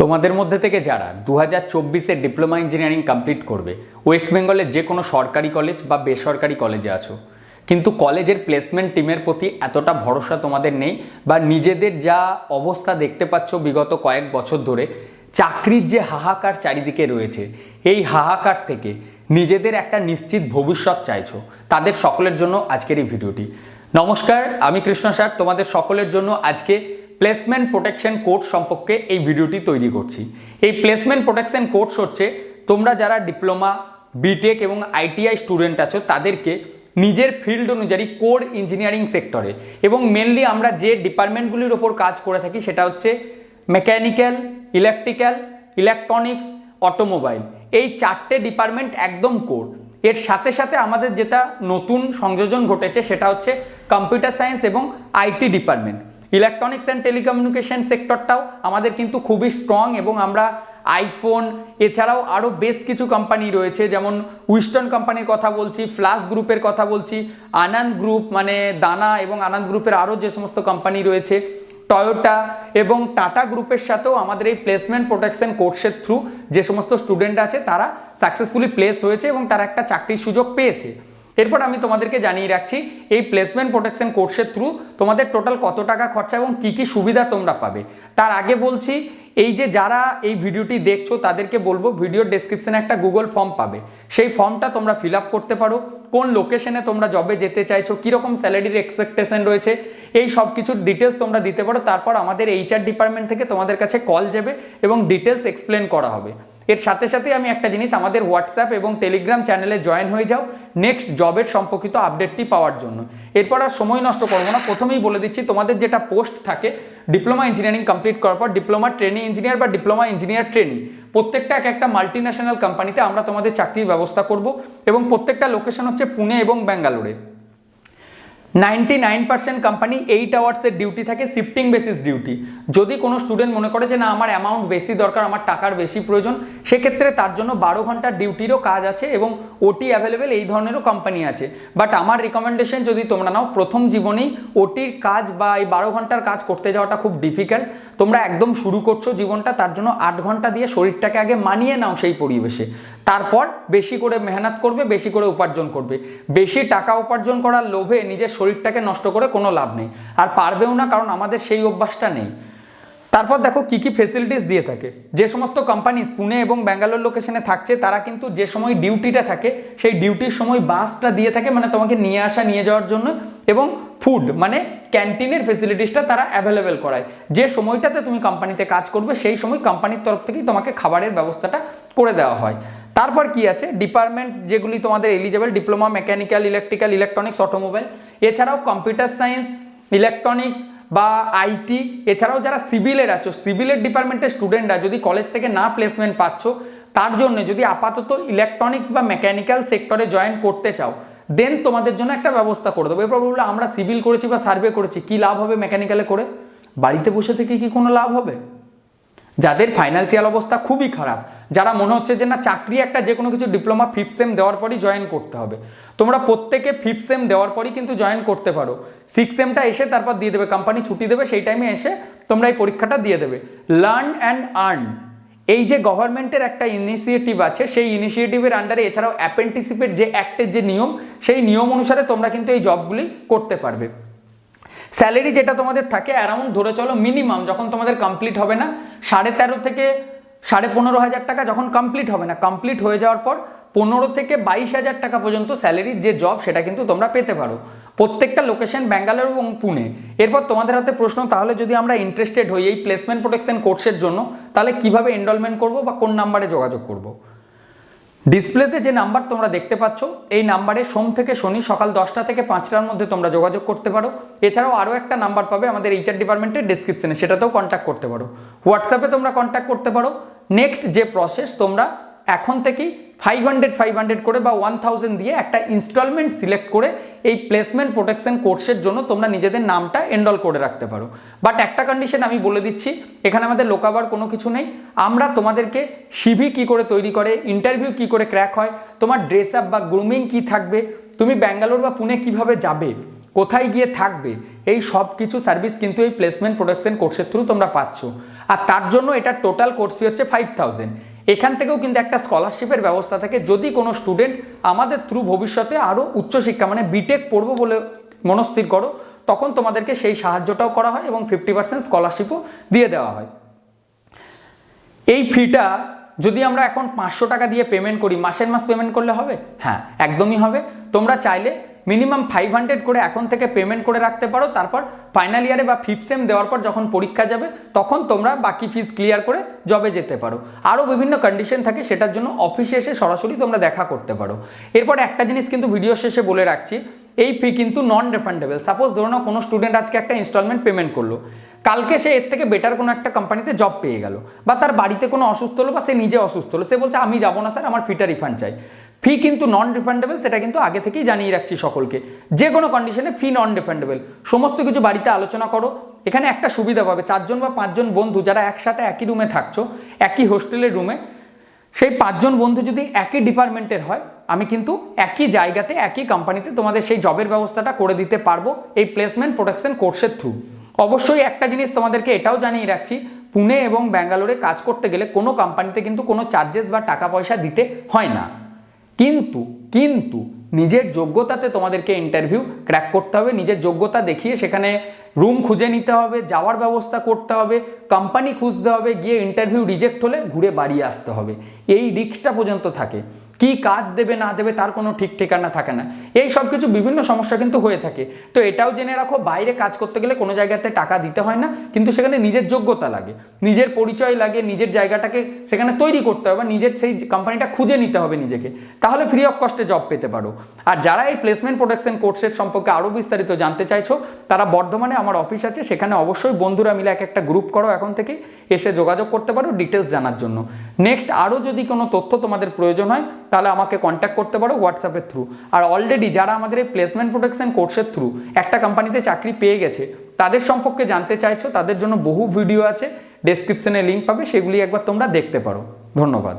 তোমাদের মধ্যে থেকে যারা দু হাজার চব্বিশে ডিপ্লোমা ইঞ্জিনিয়ারিং কমপ্লিট করবে, ওয়েস্ট বেঙ্গলের যে কোনো সরকারি কলেজ বা বেসরকারি কলেজে আছো। কিন্তু কলেজের প্লেসমেন্ট টিমের প্রতি এতটা ভরসা তোমাদের নেই বা নিজেদের যা অবস্থা দেখতে পাচ্ছ বিগত কয়েক বছর ধরে, চাকরির যে হাহাকার চারিদিকে রয়েছে, এই হাহাকার থেকে নিজেদের একটা নিশ্চিত ভবিষ্যৎ চাইছো। তাদের সকলের জন্য আজকের এই ভিডিওটি। নমস্কার, আমি কৃষ্ণ স্যার তোমাদের সকলের জন্য আজকে প্লেসমেন্ট প্রোটেকশন কোর্স সম্পর্কে এই ভিডিওটি তৈরি করছি। এই প্লেসমেন্ট প্রোটেকশন কোর্স হচ্ছে তোমরা যারা ডিপ্লোমা বিটেক এবং আইটিআই স্টুডেন্ট আছো, তাদেরকে নিজের ফিল্ড অনুযায়ী কোর ইঞ্জিনিয়ারিং সেক্টরে এবং মেনলি আমরা যে ডিপার্টমেন্টগুলির ওপর কাজ করে থাকি সেটা হচ্ছে মেকানিক্যাল ইলেকট্রিক্যাল ইলেকট্রনিক্স অটোমোবাইল এই চারটে ডিপার্টমেন্ট একদম কোর এর সাথে সাথে আমাদের যেটা নতুন সংযোজন ঘটেছে সেটা হচ্ছে কম্পিউটার সায়েন্স এবং IT department electronics and telecommunication সেক্টরটাও আমাদের কিন্তু খুবই স্ট্রং এবং আমরা আইফোন এছাড়াও আরও বেশ কিছু কোম্পানি রয়েছে, যেমন উইস্টন কোম্পানির কথা বলছি ফ্লাস গ্রুপের কথা বলছি আনন্দ গ্রুপ মানে দানা এবং আনন্দ গ্রুপের আরও যে সমস্ত কোম্পানি রয়েছে টয়োটা এবং টাটা গ্রুপের সাথেও আমাদের এই প্লেসমেন্ট প্রোটেকশন কোর্সের থ্রু যে সমস্ত স্টুডেন্ট আছে, তারা সাকসেসফুলি প্লেস হয়েছে এবং তারা একটা চাকরির সুযোগ পেয়েছে। এরপর আমি তোমাদেরকে জানিয়ে রাখছি, এই প্লেসমেন্ট প্রোটেকশন কোর্সের থ্রু তোমাদের টোটাল কত টাকা খরচা এবং কি কি সুবিধা তোমরা পাবে। তার আগে বলছি, এই যে যারা এই ভিডিওটি দেখছ, তাদেরকে বলব ভিডিওর ডেসক্রিপশনে একটা গুগল ফর্ম পাবে। সেই ফর্মটা তোমরা ফিল করতে পারো। কোন লোকেশনে তোমরা জবে যেতে চাইছো, কীরকম স্যালারির এক্সপেকটেশন রয়েছে, এই সব কিছুর ডিটেলস তোমরা দিতে পারো। তারপর আমাদের এইচআর ডিপার্টমেন্ট থেকে তোমাদের কাছে কল যাবে এবং ডিটেলস এক্সপ্লেন করা হবে। এর সাথে সাথে আমি একটা জিনিস, আমাদের হোয়াটসঅ্যাপ এবং টেলিগ্রাম চ্যানেলে জয়েন হয়ে যাও নেক্সট জবের সম্পর্কিত আপডেটটি পাওয়ার জন্য। এরপর আর সময় নষ্ট করব না, প্রথমেই বলে দিচ্ছি, তোমাদের যেটা পোস্ট থাকে ডিপ্লোমা ইঞ্জিনিয়ারিং কমপ্লিট করার পর ডিপ্লোমা ট্রেনিং ইঞ্জিনিয়ার বা ডিপ্লোমা ইঞ্জিনিয়ার ট্রেনিং প্রত্যেকটা এক একটা মাল্টি ন্যাশনাল কোম্পানিতে আমরা তোমাদের চাকরির ব্যবস্থা করব এবং প্রত্যেকটা লোকেশন হচ্ছে পুনে এবং ব্যাঙ্গালোরে ninety nine percent company eight আওয়ার্সের duty থাকে শিফটিং বেসিস ডিউটি যদি কোনো স্টুডেন্ট মনে করে যে, না, আমার অ্যামাউন্ট বেশি দরকার, আমার টাকার বেশি প্রয়োজন, সেক্ষেত্রে তার জন্য বারো ঘণ্টার ডিউটিরও কাজ আছে এবং ওটি অ্যাভেলেবেল এই ধরনেরও কোম্পানি আছে। বাট আমার রিকমেন্ডেশন যদি তোমরা নাও, প্রথম জীবনেই ওটির কাজ বা এই বারো ঘণ্টার কাজ করতে যাওয়াটা খুব ডিফিকাল্ট তোমরা একদম শুরু করছ জীবনটা, তার জন্য আট ঘণ্টা দিয়ে শরীরটাকে আগে মানিয়ে নাও সেই পরিবেশে। তারপর বেশি করে মেহনত করবে, বেশি করে উপার্জন করবে। বেশি টাকা উপার্জন করার লোভে নিজের শরীরটাকে নষ্ট করে কোনো লাভ নেই। আর পারবেও না কারণ আমাদের সেই অভ্যাসটা নেই। তারপর দেখো কি কি ফেসিলিটিস দিয়ে থাকে। যে সমস্ত কোম্পানি পুনে এবং ব্যাঙ্গালোর লোকেশনে থাকছে, তারা কিন্তু যে সময় ডিউটিটা থাকে, সেই ডিউটির সময় বাসটা দিয়ে থাকে মানে তোমাকে নিয়ে আসা, নিয়ে যাওয়ার জন্য এবং ফুড মানে ক্যান্টিনের ফেসিলিটিসটা তারা অ্যাভেলেবেল করায়। যে সময়টাতে তুমি কোম্পানিতে কাজ করবে, সেই সময় কোম্পানির তরফ থেকেই তোমাকে খাবারের ব্যবস্থাটা করে দেওয়া হয়। তারপর কি আছে? ডিপার্টমেন্ট যেগুলি তোমাদের eligible diploma mechanical electrical electronics automobile এছাড়াও কম্পিউটার সায়েন্স ইলেকট্রনিক্স বা আইটি এছাড়াও যারা সিভিলের আছো সিভিলের ডিপার্টমেন্টের স্টুডেন্টরা যদি কলেজ থেকে না প্লেসমেন্ট পাচ্ছ, তার জন্য যদি আপাতত ইলেকট্রনিক্স বা মেকানিক্যাল সেক্টরে জয়েন করতে চাও দেন তোমাদের জন্য একটা ব্যবস্থা করে দেবো। এরপর বলল, আমরা সিভিল করেছি বা সার্ভে করেছি, কি লাভ হবে মেকানিক্যালে করে? বাড়িতে বসে থেকে কি কোনো লাভ হবে? যাদের ফাইন্যান্সিয়াল অবস্থা খুবই খারাপ যারা মনে হচ্ছে যে না, চাকরি একটা যে কোনো কিছু ডিপ্লোমা ফিফথ সেম দেওয়ার পরই জয়েন করতে হবে। তোমরা প্রত্যেকে ফিফথ সেম দেওয়ার পরই কিন্তু জয়েন করতে পারো। সিক্স সেমটা এসে তারপর দিয়ে দেবে কোম্পানি ছুটি দেবে, সেই টাইমে এসে তোমরা এই পরীক্ষাটা দিয়ে দেবে। লার্ন অ্যান্ড আর্ন এই যে গভর্নমেন্টের একটা ইনিশিয়েটিভ আছে, সেই ইনিশিয়েটিভের আন্ডারে এছাড়াও অ্যাপ্রেন্টিসিপের যে অ্যাক্টের যে নিয়ম, সেই নিয়ম অনুসারে তোমরা কিন্তু এই জবগুলি করতে পারবে। স্যালারি যেটা তোমাদের থাকে অ্যারাউন্ড ধরে চলো মিনিমাম যখন তোমাদের কমপ্লিট হবে না, সাড়ে তেরো থেকে সাড়ে পনেরো হাজার টাকা যখন কমপ্লিট হবে না কমপ্লিট হয়ে যাওয়ার পর পনেরো থেকে বাইশ হাজার টাকা পর্যন্ত স্যালারির যে জব সেটা কিন্তু তোমরা পেতে পারো। প্রত্যেকটা লোকেশন ব্যাঙ্গালোর এবং পুনে। এরপর তোমাদের হাতে প্রশ্ন, তাহলে যদি আমরা ইন্টারেস্টেড হই এই প্লেসমেন্ট প্রোটেকশন কোর্সের জন্য, তাহলে কীভাবে এনরোলমেন্ট করব বা কোন নাম্বারে যোগাযোগ করব? ডিসপ্লেতে যে নাম্বার তোমরা দেখতে পাচ্ছ, এই নাম্বারে সোম থেকে শনি সকাল দশটা থেকে পাঁচটার মধ্যে তোমরা যোগাযোগ করতে পারো। এছাড়াও আরও একটা নাম্বার পাবে আমাদের এইচআর ডিপার্টমেন্টের ডিসক্রিপশনে সেটাতেও কন্ট্যাক্ট করতে পারো। হোয়াটসঅ্যাপে তোমরা কন্ট্যাক্ট করতে পারো। নেক্সট যে প্রসেস তোমরা এখন থেকেই ফাইভ হান্ড্রেড ফাইভ হান্ড্রেড করে বা ওয়ান থাউজেন্ড দিয়ে একটা ইনস্টলমেন্ট সিলেক্ট করে এই প্লেসমেন্ট প্রোটেকশন কোর্সের জন্য তোমরা নিজেদের নামটা এনরোল করে রাখতে পারো। বাট একটা কন্ডিশন আমি বলে দিচ্ছি, এখানে আমাদের লোকাবার কোনো কিছু নেই। আমরা তোমাদেরকে সিভি কি করে তৈরি করে ইন্টারভিউ কি করে ক্র্যাক হয়, তোমার ড্রেস আপ বা গ্রুমিং কি থাকবে, তুমি ব্যাঙ্গালোর বা পুনে কীভাবে যাবে, কোথায় গিয়ে থাকবে, এই সব কিছু সার্ভিস কিন্তু এই প্লেসমেন্ট প্রোটেকশন কোর্সের থ্রু তোমরা পাচ্ছ। আর তার জন্য এটা টোটাল কোর্স ফি হচ্ছে ফাইভ থাউজেন্ড এখান থেকেও কিন্তু একটা স্কলারশিপের ব্যবস্থা থাকে। যদি কোনো স্টুডেন্ট আমাদের থ্রু ভবিষ্যতে আরও উচ্চশিক্ষা মানে বিটেক পড়ব বলে মনস্থির করো, তখন তোমাদেরকে সেই সাহায্যটাও করা হয় এবং ফিফটি পার্সেন্ট স্কলারশিপও দিয়ে দেওয়া হয়। এই ফিটা যদি আমরা এখন পাঁচশো টাকা দিয়ে পেমেন্ট করি, মাসের মাস পেমেন্ট করলে হবে? হ্যাঁ একদমই হবে। তোমরা চাইলে মিনিমাম ফাইভ হান্ড্রেড করে এখন থেকে পেমেন্ট করে রাখতে পারো, তারপর ফাইনাল ইয়ারে বা ফিফথ সেম দেওয়ার পর যখন পরীক্ষা যাবে, তখন তোমরা বাকি ফিস ক্লিয়ার করে জবে যেতে পারো। আরও বিভিন্ন কন্ডিশন থাকে, সেটার জন্য অফিসে এসে সরাসরি তোমরা দেখা করতে পারো। এরপর একটা জিনিস কিন্তু ভিডিও শেষে বলে রাখছি, এই ফি কিন্তু নন রিফান্ডেবল সাপোজ ধরো না কোনো স্টুডেন্ট আজকে একটা ইনস্টলমেন্ট পেমেন্ট করল, কালকে সে এর থেকে বেটার কোনো একটা কোম্পানিতে জব পেয়ে গেল, বা তার বাড়িতে কোনো অসুস্থ হলো বা সে নিজে অসুস্থ হলো, সে বলছে, আমি যাব না স্যার আমার ফিটা রিফান্ড চাই। ফি কিন্তু নন রিফান্ডেবল সেটা কিন্তু আগে থেকেই জানিয়ে রাখছি সকলকে। যে কোনো কন্ডিশনে ফি নন রিফান্ডেবল সমস্ত কিছু বাড়িতে আলোচনা করো। এখানে একটা সুবিধা পাবে, চারজন বা পাঁচজন বন্ধু যারা একসাথে একই রুমে থাকছো, একই হোস্টেলের রুমে সেই পাঁচজন বন্ধু যদি একই ডিপার্টমেন্টের হয়, আমি কিন্তু একই জায়গাতে, একই কোম্পানিতে তোমাদের সেই জবের ব্যবস্থাটা করে দিতে পারব এই প্লেসমেন্ট প্রোটেকশন কোর্সের থ্রু অবশ্যই একটা জিনিস তোমাদেরকে এটাও জানিয়ে রাখছি, পুনে এবং ব্যাঙ্গালোরে কাজ করতে গেলে কোনো কোম্পানিতে কিন্তু কোনো চার্জেস বা টাকা পয়সা দিতে হয় না। কিন্তু কিন্তু নিজের যোগ্যতাতে তোমাদেরকে ইন্টারভিউ ক্র্যাক করতে হবে, নিজের যোগ্যতা দেখিয়ে সেখানে রুম খুঁজে নিতে হবে, যাওয়ার ব্যবস্থা করতে হবে কোম্পানি খুঁজতে হবে, গিয়ে ইন্টারভিউ রিজেক্ট হলে ঘুরে বাড়িয়ে আসতে হবে। এই রিক্সটা পর্যন্ত থাকে। কি কাজ দেবে, না দেবে, তার কোনো ঠিক ঠিকানা থাকে না। এই সব কিছু বিভিন্ন সমস্যা কিন্তু হয়ে থাকে। তো এটাও জেনে রাখো, বাইরে কাজ করতে গেলে কোনো জায়গাতে টাকা দিতে হয় না, কিন্তু সেখানে নিজের যোগ্যতা লাগে। নিজের পরিচয় লাগে, নিজের জায়গাটাকে সেখানে তৈরি করতে হবে, নিজের সেই কোম্পানিটা খুঁজে নিতে হবে নিজেকে। তাহলে ফ্রি অফ কস্টে জব পেতে পারো। আর যারা এই প্লেসমেন্ট প্রোটেকশন কোর্সের সম্পর্কে আরও বিস্তারিত জানতে চাইছো, তারা বর্ধমানে আমার অফিস আছে, সেখানে অবশ্যই বন্ধুরা মিলে এক একটা গ্রুপ করো এখন থেকে এসে যোগাযোগ করতে পারো ডিটেলস জানার জন্য। নেক্সট আরও যদি কোনো তথ্য তোমাদের প্রয়োজন হয়, তাহলে আমাকে কন্ট্যাক্ট করতে পারো হোয়াটসঅ্যাপের থ্রু আর অলরেডি যারা আমাদের এই প্লেসমেন্ট প্রোটেকশন কোর্সের থ্রু একটা কোম্পানিতে চাকরি পেয়ে গেছে, তাদের সম্পর্কে জানতে চাইছো, তাদের জন্য বহু ভিডিও আছে ডেসক্রিপশনে লিঙ্ক পাবে, সেগুলি একবার তোমরা দেখতে পারো। ধন্যবাদ।